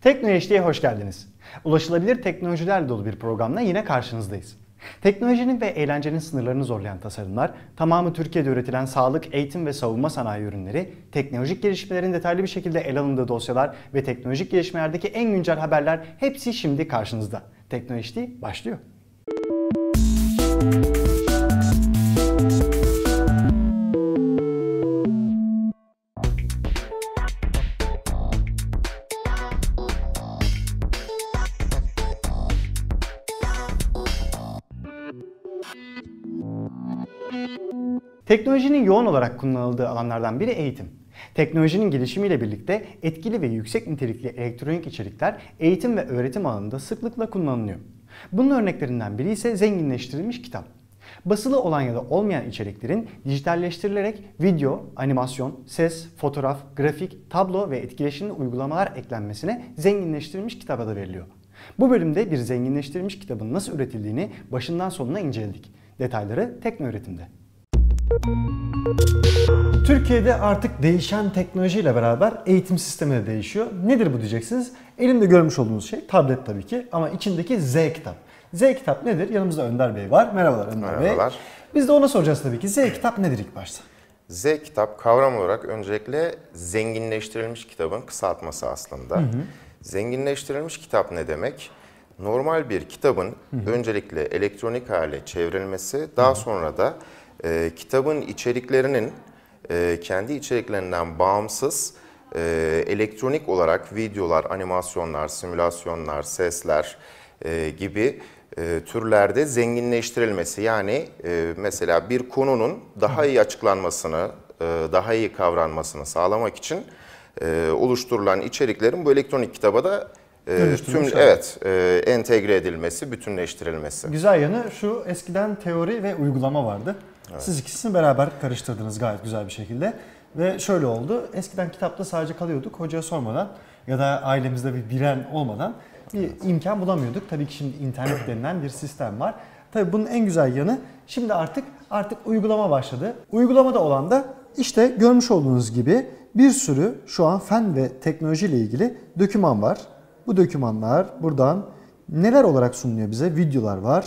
Tekno hoş geldiniz. Ulaşılabilir teknolojilerle dolu bir programla yine karşınızdayız. Teknolojinin ve eğlencenin sınırlarını zorlayan tasarımlar, tamamı Türkiye'de üretilen sağlık, eğitim ve savunma sanayi ürünleri, teknolojik gelişmelerin detaylı bir şekilde ele alındığı dosyalar ve teknolojik gelişmelerdeki en güncel haberler hepsi şimdi karşınızda. Tekno başlıyor. Teknolojinin yoğun olarak kullanıldığı alanlardan biri eğitim. Teknolojinin gelişimiyle birlikte etkili ve yüksek nitelikli elektronik içerikler eğitim ve öğretim alanında sıklıkla kullanılıyor. Bunun örneklerinden biri ise zenginleştirilmiş kitap. Basılı olan ya da olmayan içeriklerin dijitalleştirilerek video, animasyon, ses, fotoğraf, grafik, tablo ve etkileşimli uygulamalar eklenmesine zenginleştirilmiş kitap adı veriliyor. Bu bölümde bir zenginleştirilmiş kitabın nasıl üretildiğini başından sonuna inceledik. Detayları Tekno Öğretim'de. Türkiye'de artık değişen teknolojiyle beraber eğitim sistemi de değişiyor. Nedir bu diyeceksiniz? Elimde görmüş olduğunuz şey tablet tabii ki ama içindeki Z kitap. Z kitap nedir? Yanımızda Önder Bey var. Merhabalar Önder Merhabalar. Bey. Biz de ona soracağız tabii ki. Z kitap nedir ilk başta? Z kitap kavram olarak öncelikle zenginleştirilmiş kitabın kısaltması aslında. Hı hı. Zenginleştirilmiş kitap ne demek? Normal bir kitabın hı hı. öncelikle elektronik hale çevrilmesi, daha hı hı. sonra da e, kitabın içeriklerinin e, kendi içeriklerinden bağımsız e, elektronik olarak videolar, animasyonlar, simülasyonlar, sesler e, gibi e, türlerde zenginleştirilmesi. Yani e, mesela bir konunun daha iyi açıklanmasını, e, daha iyi kavranmasını sağlamak için e, oluşturulan içeriklerin bu elektronik kitaba da e, tüm evet e, entegre edilmesi, bütünleştirilmesi. Güzel yanı şu eskiden teori ve uygulama vardı. Evet. Siz ikisini beraber karıştırdınız gayet güzel bir şekilde. Ve şöyle oldu. Eskiden kitapta sadece kalıyorduk. Hocaya sormadan ya da ailemizde bir biren olmadan bir evet. imkan bulamıyorduk. Tabii ki şimdi internet denilen bir sistem var. Tabii bunun en güzel yanı şimdi artık artık uygulama başladı. Uygulamada olan da işte görmüş olduğunuz gibi bir sürü şu an fen ve teknoloji ile ilgili doküman var. Bu dokümanlar buradan neler olarak sunuluyor bize? Videolar var.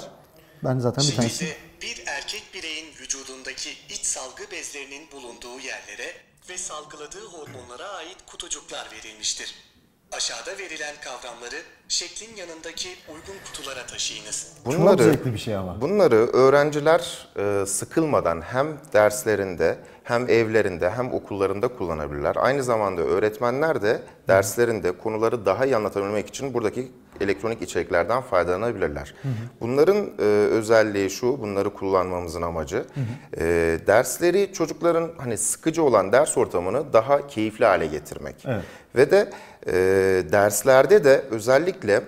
Ben zaten bir tanesi... bir erkek bireyin vücudundaki iç salgı bezlerinin bulunduğu yerlere ve salgıladığı hormonlara ait kutucuklar verilmiştir. Aşağıda verilen kavramları şeklin yanındaki uygun kutulara taşıyınız. Bunları, Çok zevkli bir şey ama. Bunları öğrenciler e, sıkılmadan hem derslerinde hem evlerinde hem okullarında kullanabilirler. Aynı zamanda öğretmenler de derslerinde konuları daha iyi anlatabilmek için buradaki elektronik içeriklerden faydalanabilirler. Hı hı. Bunların e, özelliği şu, bunları kullanmamızın amacı hı hı. E, dersleri çocukların hani sıkıcı olan ders ortamını daha keyifli hale getirmek. Evet. Ve de e, derslerde de özellikle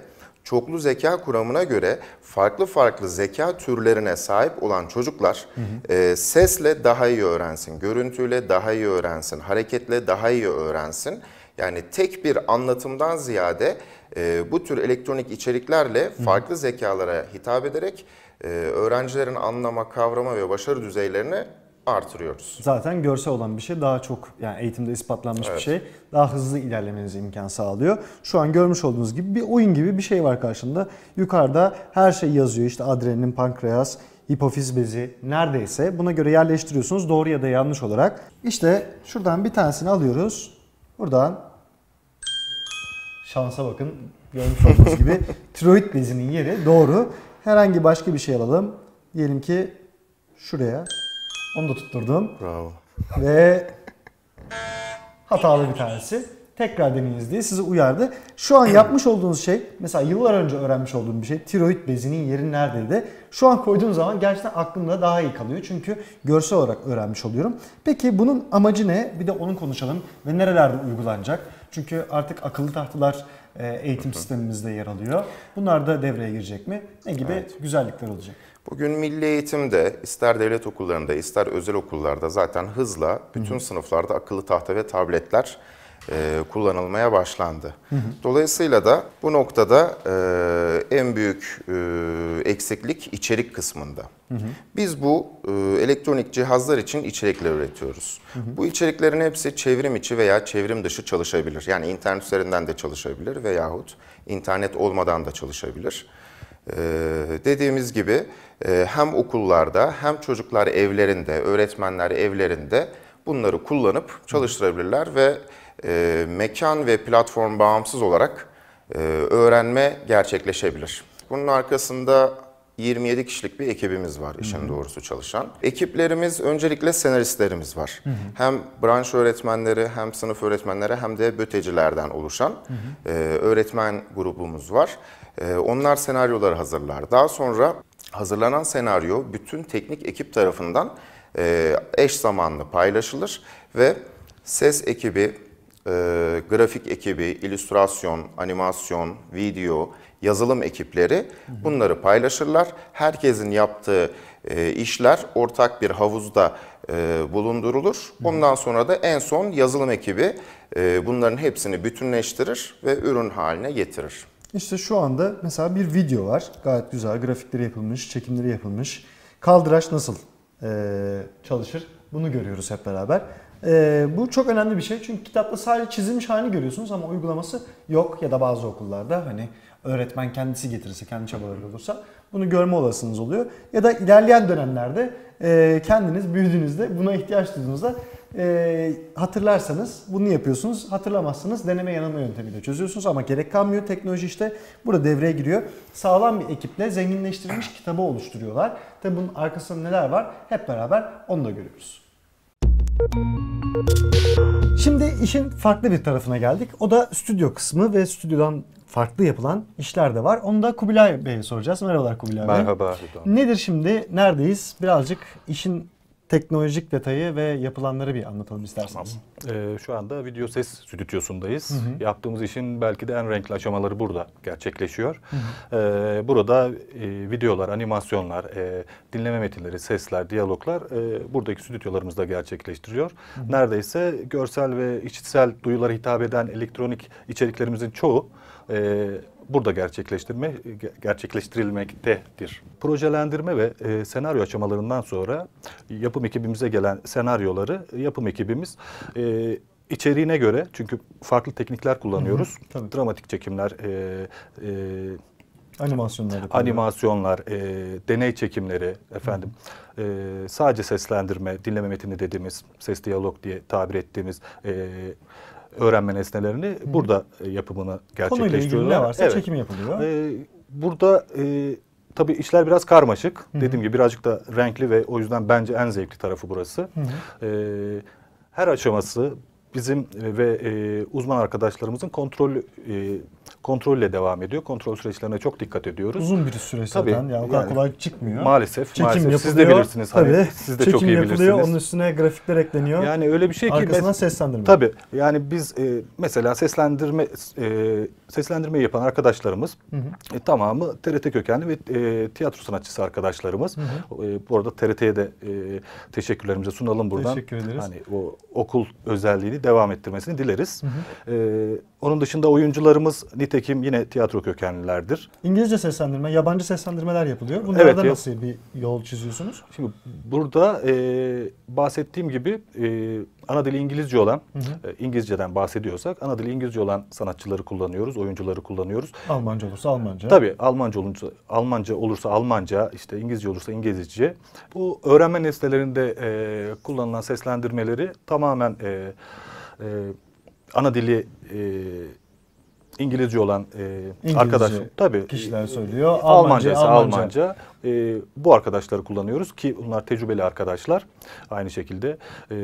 çoklu zeka kuramına göre farklı farklı zeka türlerine sahip olan çocuklar hı hı. E, sesle daha iyi öğrensin, görüntüyle daha iyi öğrensin, hareketle daha iyi öğrensin. Yani tek bir anlatımdan ziyade e, bu tür elektronik içeriklerle farklı hı. zekalara hitap ederek e, öğrencilerin anlama, kavrama ve başarı düzeylerini artırıyoruz. Zaten görsel olan bir şey daha çok yani eğitimde ispatlanmış evet. bir şey. Daha hızlı ilerlemenize imkan sağlıyor. Şu an görmüş olduğunuz gibi bir oyun gibi bir şey var karşında. Yukarıda her şey yazıyor. İşte adrenalin, pankreas, hipofiz bezi neredeyse buna göre yerleştiriyorsunuz doğru ya da yanlış olarak. İşte şuradan bir tanesini alıyoruz. Buradan şansa bakın görmüş olduğunuz gibi tiroid bezinin yeri doğru. Herhangi başka bir şey alalım. Diyelim ki şuraya onu da tutturdum. Bravo. Ve hatalı bir tanesi. Tekrar deneyiniz diye sizi uyardı. Şu an yapmış olduğunuz şey, mesela yıllar önce öğrenmiş olduğum bir şey, tiroid bezinin yeri neredeydi? Şu an koyduğum zaman gerçekten aklımda daha iyi kalıyor. Çünkü görsel olarak öğrenmiş oluyorum. Peki bunun amacı ne? Bir de onu konuşalım ve nerelerde uygulanacak? Çünkü artık akıllı tahtalar e, eğitim sistemimizde yer alıyor. Bunlar da devreye girecek mi? Ne gibi evet. güzellikler olacak? Bugün milli eğitimde ister devlet okullarında ister özel okullarda zaten hızla bütün Hı. sınıflarda akıllı tahta ve tabletler e, kullanılmaya başlandı. Hı hı. Dolayısıyla da bu noktada e, en büyük e, eksiklik içerik kısmında. Hı hı. Biz bu e, elektronik cihazlar için içerikler üretiyoruz. Hı hı. Bu içeriklerin hepsi çevrim içi veya çevrim dışı çalışabilir. Yani internet üzerinden de çalışabilir veyahut internet olmadan da çalışabilir. Ee, dediğimiz gibi e, hem okullarda hem çocuklar evlerinde, öğretmenler evlerinde bunları kullanıp çalıştırabilirler ve e, mekan ve platform bağımsız olarak e, öğrenme gerçekleşebilir. Bunun arkasında 27 kişilik bir ekibimiz var işin Hı-hı. doğrusu çalışan. Ekiplerimiz öncelikle senaristlerimiz var. Hı-hı. Hem branş öğretmenleri hem sınıf öğretmenleri hem de bötecilerden oluşan e, öğretmen grubumuz var. E, onlar senaryoları hazırlar. Daha sonra hazırlanan senaryo bütün teknik ekip tarafından e, eş zamanlı paylaşılır ve ses ekibi, e, grafik ekibi, illüstrasyon, animasyon, video, yazılım ekipleri bunları paylaşırlar. Herkesin yaptığı e, işler ortak bir havuzda bulundurulur. Ondan sonra da en son yazılım ekibi bunların hepsini bütünleştirir ve ürün haline getirir. İşte şu anda mesela bir video var. Gayet güzel. Grafikleri yapılmış, çekimleri yapılmış. Kaldıraç nasıl e, çalışır? Bunu görüyoruz hep beraber. E, bu çok önemli bir şey. Çünkü kitapta sadece çizilmiş halini görüyorsunuz ama uygulaması yok ya da bazı okullarda hani öğretmen kendisi getirirse, kendi çabaları olursa bunu görme olasılığınız oluyor. Ya da ilerleyen dönemlerde e, kendiniz büyüdüğünüzde buna ihtiyaç duyduğunuzda e, hatırlarsanız bunu yapıyorsunuz. Hatırlamazsanız deneme yanılma yöntemiyle çözüyorsunuz ama gerek kalmıyor. Teknoloji işte burada devreye giriyor. Sağlam bir ekiple zenginleştirilmiş kitabı oluşturuyorlar. Tabi bunun arkasında neler var hep beraber onu da görüyoruz. Şimdi işin farklı bir tarafına geldik. O da stüdyo kısmı ve stüdyodan farklı yapılan işler de var. Onu da Kubilay Bey'e soracağız. Merhabalar Kubilay Bey. Merhaba. Nedir şimdi? Neredeyiz? Birazcık işin teknolojik detayı ve yapılanları bir anlatalım isterseniz. Tamam. Ee, şu anda video ses stüdyosundayız. Hı hı. Yaptığımız işin belki de en renkli aşamaları burada gerçekleşiyor. Hı hı. Ee, burada e, videolar, animasyonlar, e, dinleme metinleri, sesler, diyaloglar e, buradaki stüdyolarımızda gerçekleştiriyor. Hı hı. Neredeyse görsel ve işitsel duyulara hitap eden elektronik içeriklerimizin çoğu e, burada gerçekleştirme gerçekleştirilmektedir. Projelendirme ve e, senaryo aşamalarından sonra yapım ekibimize gelen senaryoları yapım ekibimiz e, içeriğine göre çünkü farklı teknikler kullanıyoruz. Hı hı, Dramatik çekimler, e, e, animasyonlar, animasyonlar, e, deney çekimleri, efendim, e, sadece seslendirme, dinleme metini dediğimiz, ses diyalog diye tabir ettiğimiz e, öğrenme nesnelerini Hı. burada e, yapımını gerçekleştiriyorlar. Konuyla ilgili ne varsa evet. çekim yapılıyor. Ee, burada e, tabii işler biraz karmaşık. Hı. Dediğim gibi birazcık da renkli ve o yüzden bence en zevkli tarafı burası. Hı. E, her aşaması bizim ve e, uzman arkadaşlarımızın kontrol e, kontrolle devam ediyor. Kontrol süreçlerine çok dikkat ediyoruz. Uzun bir süreç Tabii, zaten. Yani o kadar yani, kolay çıkmıyor. Maalesef. Çekim maalesef. Yapılıyor. Siz de bilirsiniz. Hani, tabii. Siz de Çekim çok iyi yapılıyor, bilirsiniz. Onun üstüne grafikler ekleniyor. Yani öyle bir şey ki. Arkasından seslendirme. Tabii. Yani biz e, mesela seslendirme e, seslendirmeyi yapan arkadaşlarımız hı hı. E, tamamı TRT kökenli ve e, tiyatro sanatçısı arkadaşlarımız. Hı hı. E, bu arada TRT'ye de e, teşekkürlerimizi sunalım buradan. Teşekkür ederiz. Hani o okul özelliğini devam ettirmesini dileriz. Hı hı. E, onun dışında oyuncularımız nitekim yine tiyatro kökenlilerdir. İngilizce seslendirme, yabancı seslendirmeler yapılıyor. Bunlarda evet, nasıl bir yol çiziyorsunuz? Şimdi burada e, bahsettiğim gibi e, ana dili İngilizce olan, hı hı. E, İngilizceden bahsediyorsak ana dili İngilizce olan sanatçıları kullanıyoruz, oyuncuları kullanıyoruz. Almanca olursa Almanca. Tabii Almanca olursa Almanca olursa Almanca, işte İngilizce olursa İngilizce. Bu öğrenme nesnelerinde e, kullanılan seslendirmeleri tamamen e, e, ana dili e, İngilizce olan e, İngilizce arkadaş tabii kişiler söylüyor. Almanca ise Almanca. Almanca. E, bu arkadaşları kullanıyoruz ki bunlar tecrübeli arkadaşlar. Aynı şekilde e,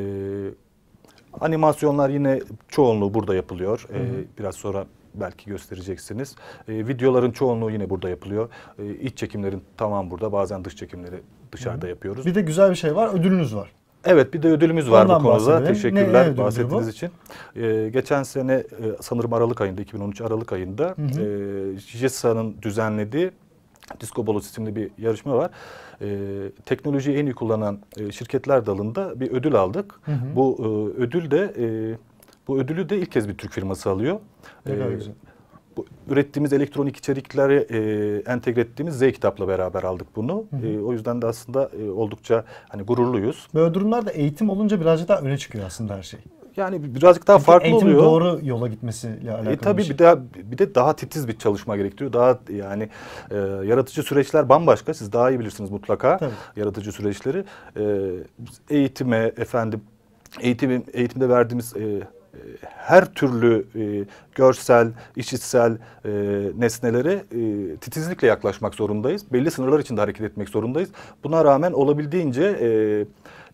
animasyonlar yine çoğunluğu burada yapılıyor. E, biraz sonra belki göstereceksiniz. E, videoların çoğunluğu yine burada yapılıyor. E, iç çekimlerin tamam burada. Bazen dış çekimleri dışarıda Hı. yapıyoruz. Bir de güzel bir şey var. Ödülünüz var. Evet bir de ödülümüz var Ondan bu konuda. Teşekkürler ne, ne bahsettiğiniz için. Ee, geçen sene e, sanırım Aralık ayında 2013 Aralık ayında hı hı. e, JESA'nın düzenlediği Disco Bolo isimli bir yarışma var. Ee, teknolojiyi en iyi kullanan e, şirketler dalında bir ödül aldık. Hı hı. Bu e, ödül de e, Bu ödülü de ilk kez bir Türk firması alıyor. Ne Ee, güzel. Bu ürettiğimiz elektronik içerikleri e, entegre ettiğimiz Z kitapla beraber aldık bunu. E, o yüzden de aslında e, oldukça hani gururluyuz. Böyle durumlarda eğitim olunca birazcık daha öne çıkıyor aslında her şey. Yani birazcık daha Çünkü farklı eğitim oluyor. doğru yola gitmesiyle alakalı E tabii bir şey. bir de bir de daha titiz bir çalışma gerektiriyor. Daha yani e, yaratıcı süreçler bambaşka. Siz daha iyi bilirsiniz mutlaka Tabii. yaratıcı süreçleri. E, eğitime efendim eğitim eğitimde verdiğimiz e, e, her türlü e, görsel, işitsel e, nesnelere e, titizlikle yaklaşmak zorundayız. Belli sınırlar içinde hareket etmek zorundayız. Buna rağmen olabildiğince e,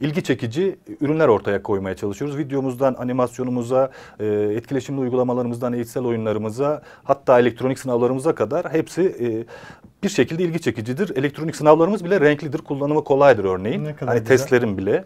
ilgi çekici ürünler ortaya koymaya çalışıyoruz. Videomuzdan animasyonumuza, e, etkileşimli uygulamalarımızdan eğitsel oyunlarımıza, hatta elektronik sınavlarımıza kadar hepsi e, bir şekilde ilgi çekicidir. Elektronik sınavlarımız bile renklidir, kullanımı kolaydır örneğin. Ne kadar hani güzel. testlerin bile.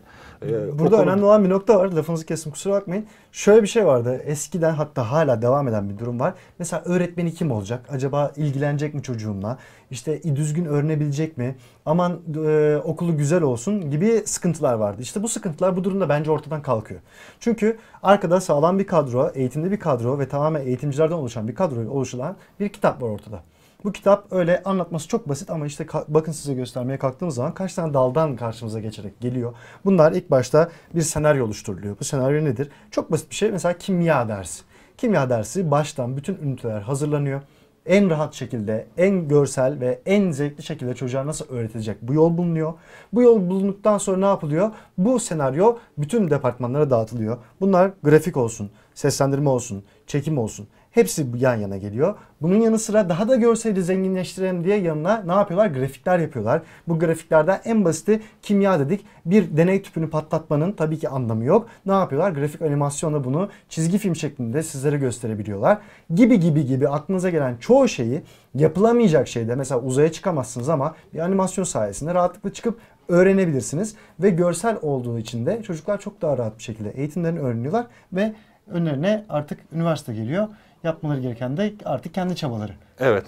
E, Burada konu- önemli olan bir nokta var. Lafınızı kesin kusura bakmayın. Şöyle bir şey vardı. Eskiden hatta hala devam eden bir durum var. Mesela öğretmeni kim olacak? Acaba ilgilenecek mi çocuğumla? İşte düzgün öğrenebilecek mi? Aman e, okulu güzel olsun gibi sıkıntılar vardı. İşte bu sıkıntılar bu durumda bence ortadan kalkıyor. Çünkü arkada sağlam bir kadro, eğitimli bir kadro ve tamamen eğitimcilerden oluşan bir kadroyla oluşulan bir kitap var ortada. Bu kitap öyle anlatması çok basit ama işte bakın size göstermeye kalktığımız zaman kaç tane daldan karşımıza geçerek geliyor. Bunlar ilk başta bir senaryo oluşturuluyor. Bu senaryo nedir? Çok basit bir şey. Mesela kimya dersi. Kimya dersi baştan bütün üniteler hazırlanıyor. En rahat şekilde, en görsel ve en zevkli şekilde çocuğa nasıl öğretilecek bu yol bulunuyor. Bu yol bulunduktan sonra ne yapılıyor? Bu senaryo bütün departmanlara dağıtılıyor. Bunlar grafik olsun, seslendirme olsun, çekim olsun. Hepsi yan yana geliyor. Bunun yanı sıra daha da görseli zenginleştirelim diye yanına ne yapıyorlar? Grafikler yapıyorlar. Bu grafiklerden en basiti kimya dedik. Bir deney tüpünü patlatmanın tabii ki anlamı yok. Ne yapıyorlar? Grafik animasyonla bunu çizgi film şeklinde sizlere gösterebiliyorlar. Gibi gibi gibi aklınıza gelen çoğu şeyi yapılamayacak şeyde mesela uzaya çıkamazsınız ama bir animasyon sayesinde rahatlıkla çıkıp öğrenebilirsiniz. Ve görsel olduğu için de çocuklar çok daha rahat bir şekilde eğitimlerini öğreniyorlar ve önlerine artık üniversite geliyor. Yapmaları gereken de artık kendi çabaları. Evet.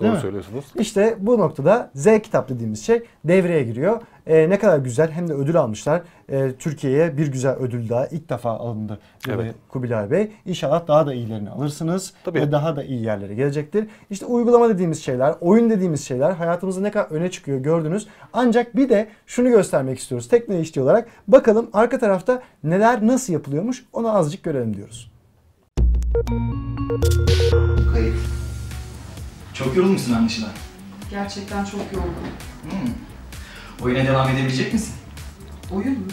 Doğru söylüyorsunuz. İşte bu noktada Z kitap dediğimiz şey devreye giriyor. Ee, ne kadar güzel hem de ödül almışlar. Ee, Türkiye'ye bir güzel ödül daha ilk defa alındı evet. Kubilay Bey. İnşallah daha da iyilerini alırsınız Tabii. ve daha da iyi yerlere gelecektir. İşte uygulama dediğimiz şeyler, oyun dediğimiz şeyler hayatımızda ne kadar öne çıkıyor gördünüz. Ancak bir de şunu göstermek istiyoruz tekne işçi olarak. Bakalım arka tarafta neler nasıl yapılıyormuş onu azıcık görelim diyoruz. Kayıt. Çok yorulmuşsun anlaşılan. Gerçekten çok yorgun. Hmm. Oyuna devam edebilecek misin? Oyun mu?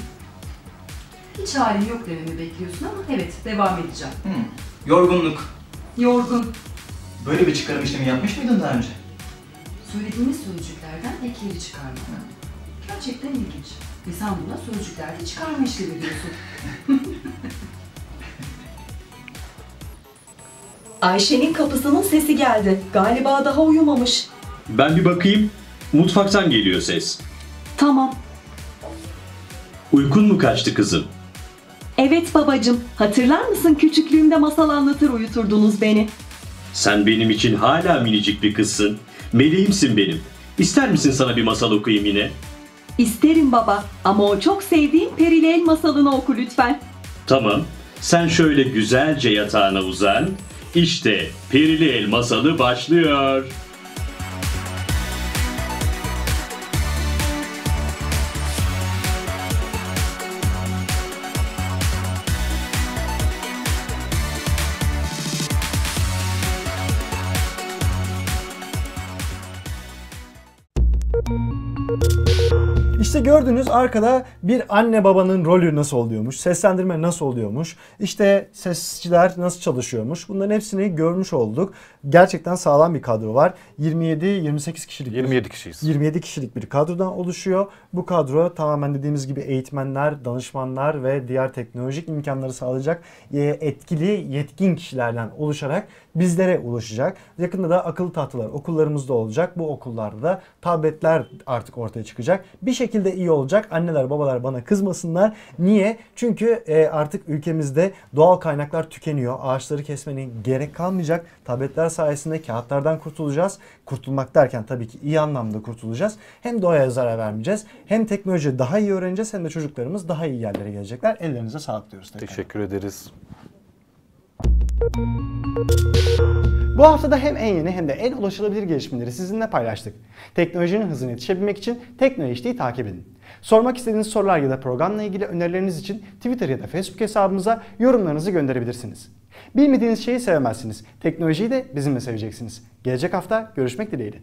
Hiç halim yok dememi bekliyorsun ama evet devam edeceğim. Hmm. Yorgunluk. Yorgun. Böyle bir çıkarım işlemi yapmış mıydın daha önce? Söylediğimiz sözcüklerden ekleri çıkarma. Gerçekten ilginç. Ve sen buna sözcüklerde çıkarma işlemi diyorsun. Ayşe'nin kapısının sesi geldi. Galiba daha uyumamış. Ben bir bakayım. Mutfaktan geliyor ses. Tamam. Uykun mu kaçtı kızım? Evet babacım. Hatırlar mısın küçüklüğümde masal anlatır uyuturdunuz beni. Sen benim için hala minicik bir kızsın. Meleğimsin benim. İster misin sana bir masal okuyayım yine? İsterim baba ama o çok sevdiğim Perilel masalını oku lütfen. Tamam. Sen şöyle güzelce yatağına uzan. İşte Perili El masalı başlıyor. you İşte gördüğünüz arkada bir anne babanın rolü nasıl oluyormuş, seslendirme nasıl oluyormuş, işte sesçiler nasıl çalışıyormuş. Bunların hepsini görmüş olduk. Gerçekten sağlam bir kadro var. 27-28 kişilik. bir- 27 kişiyiz. 27 kişilik bir kadrodan oluşuyor. Bu kadro tamamen dediğimiz gibi eğitmenler, danışmanlar ve diğer teknolojik imkanları sağlayacak e, etkili, yetkin kişilerden oluşarak bizlere ulaşacak. Yakında da akıllı tahtalar okullarımızda olacak. Bu okullarda da tabletler artık ortaya çıkacak. Bir şekilde iyi olacak. Anneler, babalar bana kızmasınlar. Niye? Çünkü e, artık ülkemizde doğal kaynaklar tükeniyor. Ağaçları kesmenin gerek kalmayacak. Tabletler sayesinde kağıtlardan kurtulacağız. Kurtulmak derken tabii ki iyi anlamda kurtulacağız. Hem doğaya zarar vermeyeceğiz. Hem teknoloji daha iyi öğreneceğiz hem de çocuklarımız daha iyi yerlere gelecekler. Ellerinize sağlık diyoruz tekrar. Teşekkür ederiz. Bu hafta da hem en yeni hem de en ulaşılabilir gelişmeleri sizinle paylaştık. Teknolojinin hızına yetişebilmek için TeknoHD'yi takip edin. Sormak istediğiniz sorular ya da programla ilgili önerileriniz için Twitter ya da Facebook hesabımıza yorumlarınızı gönderebilirsiniz. Bilmediğiniz şeyi sevemezsiniz. Teknolojiyi de bizimle seveceksiniz. Gelecek hafta görüşmek dileğiyle.